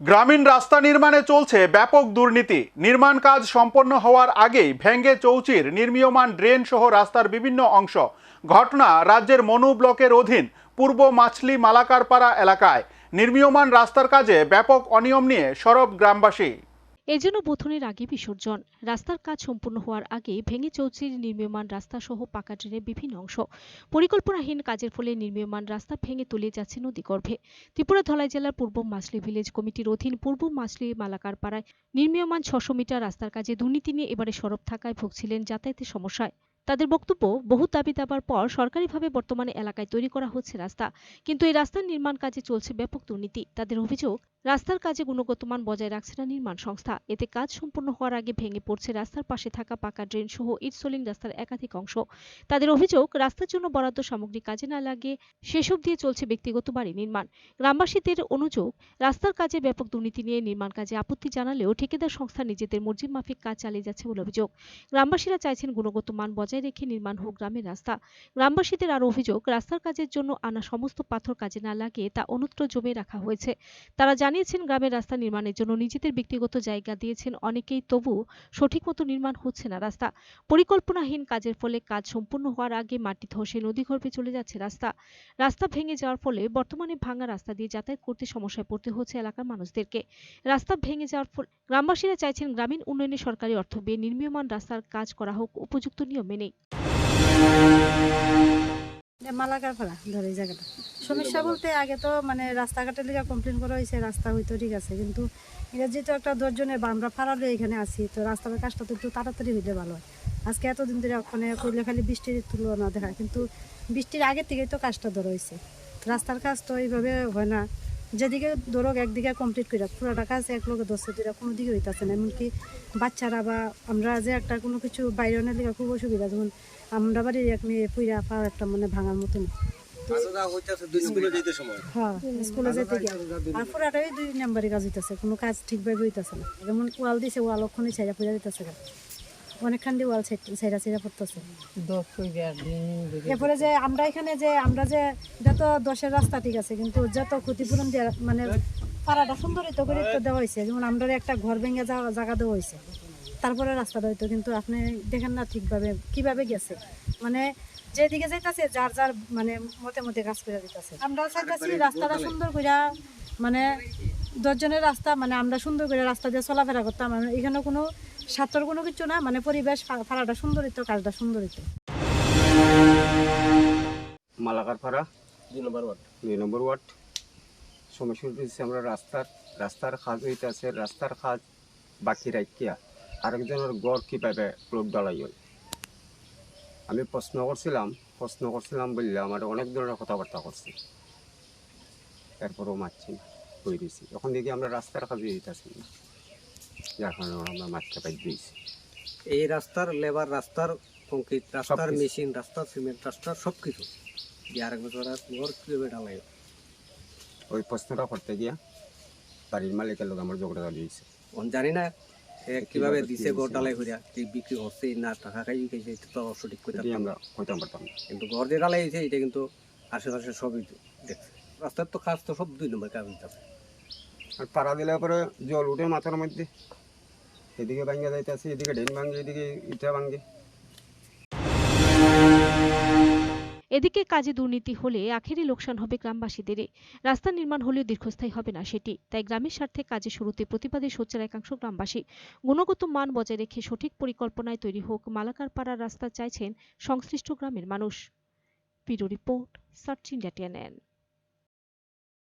গ্রামীণ রাস্তা নির্মাণে চলছে ব্যাপক দুর্নীতি। নির্মাণ কাজ সম্পন্ন হওয়ার আগেই ভেঙ্গে চৌচির নির্মীয়মান ড্রেন সহ রাস্তার বিভিন্ন অংশ। ঘটনা রাজ্যের মনু ব্লকের অধীন পূর্ব মাছলি মালাকারপাড়া এলাকায়। নির্মীয়মান রাস্তার কাজে ব্যাপক অনিয়ম নিয়ে সরব গ্রামবাসী। এজন্য বোথনের আগে বিসর্জন। রাস্তার কাজ সম্পূর্ণ হওয়ার আগে ভেঙে চৌচির নির্মীয়মান রাস্তা সহ পাকা ড্রেনের বিভিন্ন অংশ। পরিকল্পনাহীন কাজের ফলে নির্মীয়মান রাস্তা ভেঙে তলিয়ে যাচ্ছে নদীগর্ভে। ত্রিপুরা ধলাই জেলার পূর্ব মাছলি ভিলেজ কমিটির অধীন পূর্ব মাছলি মালাকার পাড়ায় নির্মীয়মান ছশো মিটার রাস্তার কাজে দুর্নীতি নিয়ে এবারে সরব থাকায় ভুগছিলেন যাতায়াতের সমস্যায়। তাদের বক্তব্য, বহু দাবি দাবার পর সরকারিভাবে বর্তমানে এলাকায় তৈরি করা হচ্ছে রাস্তা। কিন্তু এই রাস্তার নির্মাণ কাজে চলছে ব্যাপক দুর্নীতি। তাদের অভিযোগ রাস্তার কাজে গুণগত মান বজায় রাখছে না নির্মাণ সংস্থা। এতে কাজ সম্পূর্ণ হওয়ার আগে ভেঙে পড়ছে রাস্তার পাশে থাকা পাকা ড্রেন সহ ইট সোলিং রাস্তার একাধিক অংশ। তাদের অভিযোগ, রাস্তার জন্য বরাদ্দ সামগ্রী কাজে না লাগিয়ে সেসব দিয়ে চলছে ব্যক্তিগত বাড়ি নির্মাণ। গ্রামবাসীদের অনুযোগ, রাস্তার কাজে ব্যাপক দুর্নীতি নিয়ে নির্মাণ কাজে আপত্তি জানালেও ঠিকাদার সংস্থা নিজেদের মর্জি মাফিক কাজ চালিয়ে যাচ্ছে বলে অভিযোগ। গ্রামবাসীরা চাইছেন গুণগত মান বজায় রেখে নির্মাণ হোক গ্রামের রাস্তা। গ্রামবাসীদের আরও অভিযোগ, রাস্তার কাজের জন্য আনা সমস্ত পাথর কাজে না লাগিয়ে তা অন্যত্র জমে রাখা হয়েছে। তারা জানিয়েছেন, গ্রামের রাস্তা নির্মাণের জন্য নিজেদের ব্যক্তিগত জায়গা দিয়েছেন অনেকেই, তবু সঠিক মতো নির্মাণ হচ্ছে না রাস্তা। পরিকল্পনাহীন কাজের ফলে কাজ সম্পূর্ণ হওয়ার আগে মাটি ধসে নদীগর্ভে চলে যাচ্ছে রাস্তা। রাস্তা ভেঙে যাওয়ার ফলে বর্তমানে ভাঙা রাস্তা দিয়ে যাতায়াত করতে সমস্যায় পড়তে হচ্ছে এলাকার মানুষদেরকে। রাস্তা ভেঙে যাওয়ার ফলে গ্রামবাসীরা চাইছেন গ্রামীণ উন্নয়নে সরকারি অর্থ ব্যয়ে নির্মীয়মান রাস্তার কাজ করা হোক, উপযুক্ত নিয়ম মেনে মালাকার পাড়া ধরে এই জায়গাটা। সমস্যা বলতে আগে তো মানে রাস্তাঘাটের লিগে কমপ্লেন করা হয়েছে, রাস্তা হয়তো ঠিক আছে, কিন্তু এটা যেহেতু একটা দশজনের আমরা ফাড়ালে এখানে আছি, তো রাস্তার কাজটা তো একটু তাড়াতাড়ি হইলে ভালো হয়। আজকে এতদিন ধরে ওখানে করলে খালি বৃষ্টির তুলনা দেখা, কিন্তু বৃষ্টির আগে থেকেই তো কাজটা ধরা হয়েছে। রাস্তার কাজ তো এইভাবে হয় না। যেদিকে ধরো একদিকে কমপ্লিট করে পুরোটা কাজ এক লোকে দশ দিকে কোনো দিকে হইতেছে না। এমনকি বাচ্চারা বা আমরা যে একটা কোনো কিছু বাইরে আনার দিকে খুব অসুবিধা যেমন আমরা বাড়ির এক মেয়ে পুইরা পাওয়ার একটা মানে ভাঙার মতন। হ্যাঁ স্কুলে যেতে গিয়ে। আর পুরাটাই দুই নাম্বারে কাজ হইতেছে কোনো কাজ ঠিকভাবে হইতেছে না। যেমন ওয়াল দিছে ওয়াল ওখানে ছাইরা পুজা দিতেছে অনেকখান দিয়ে ওয়াল ছাইরা ছাইরা পড়তেছে। এরপরে যে আমরা এখানে যে আমরা যে এটা তো দশের রাস্তা ঠিক আছে কিন্তু যত ক্ষতিপূরণ দেওয়া মানে পাড়াটা সুন্দরিত করে তো দেওয়া হয়েছে যেমন আমরা একটা ঘর ভেঙে যাওয়া জায়গা দেওয়া হয়েছে তারপরে রাস্তাটা হইতো কিন্তু আপনি দেখেন না ঠিকভাবে কীভাবে গেছে। মানে যেদিকে যাইতাছে যার যার মানে মতে মতে কাজ করে দিতেছে। আমরা চাইতেছি রাস্তাটা সুন্দর করে মানে দশজনের রাস্তা মানে আমরা সুন্দর করে রাস্তা দিয়ে চলাফেরা করতাম। আর এখানে কোনো স্বার্থর কোনো কিছু না মানে পরিবেশ ফাড়াটা সুন্দরিত কাজটা সুন্দর সুন্দরিত। মালাকার ফাড়া দুই নম্বর ওয়ার্ড। দুই নম্বর ওয়ার্ড। সমস্যা হচ্ছে আমরা রাস্তার রাস্তার কাজ হইতেছে রাস্তার কাজ বাকি রাখিয়া আরেকজনের গড় কীভাবে রোড ডালাই হয়? আমি প্রশ্ন করছিলাম প্রশ্ন করছিলাম বললে আমার অনেক ধরনের কথাবার্তা করছি। এরপরও মারছি না। কই দিয়েছি এখন দেখি আমরা রাস্তার কাজে দিতেছি না। যার কারণে আমরা মাঠটা পাই দিয়েছি। এই রাস্তার লেবার রাস্তার কংক্রিট রাস্তার মেশিন রাস্তার সিমেন্ট রাস্তার সব কিছু দিয়ে আরেক বছর আর ঘর কীভাবে হবে? ওই প্রশ্নটা করতে গিয়া বাড়ির মালিকের লোক আমার ঝগড়া দিয়েছে জানি না সে কীভাবে দিছে ঘর? ঢালাই করিয়া কি বিক্রি হচ্ছে না টাকা খাই খাইছে এটা তো সঠিক কথা আমরা হইতাম পারতাম কিন্তু ঘর যে ঢালাই হয়েছে এটা কিন্তু আশেপাশে সবই দেখছে। রাস্তার তো কাজ তো সব দুই নম্বর কাজ হইতেছে আর পাড়া দিলে পরে জল উঠে মাথার মধ্যে। এদিকে ভাঙ্গে যাইতেছে এদিকে ডেন ভাঙ্গে এদিকে ইটা ভাঙ্গে। এদিকে কাজে দুর্নীতি হলে আখেরি লোকসান হবে গ্রামবাসীদেরই রাস্তা নির্মাণ হলেও দীর্ঘস্থায়ী হবে না সেটি। তাই গ্রামের স্বার্থে কাজে শুরুতে প্রতিবাদী সোচ্চার একাংশ গ্রামবাসী। গুণগত মান বজায় রেখে সঠিক পরিকল্পনায় তৈরি হোক মালাকার পাড়ার রাস্তা চাইছেন সংশ্লিষ্ট গ্রামের মানুষ। Report search India TNN.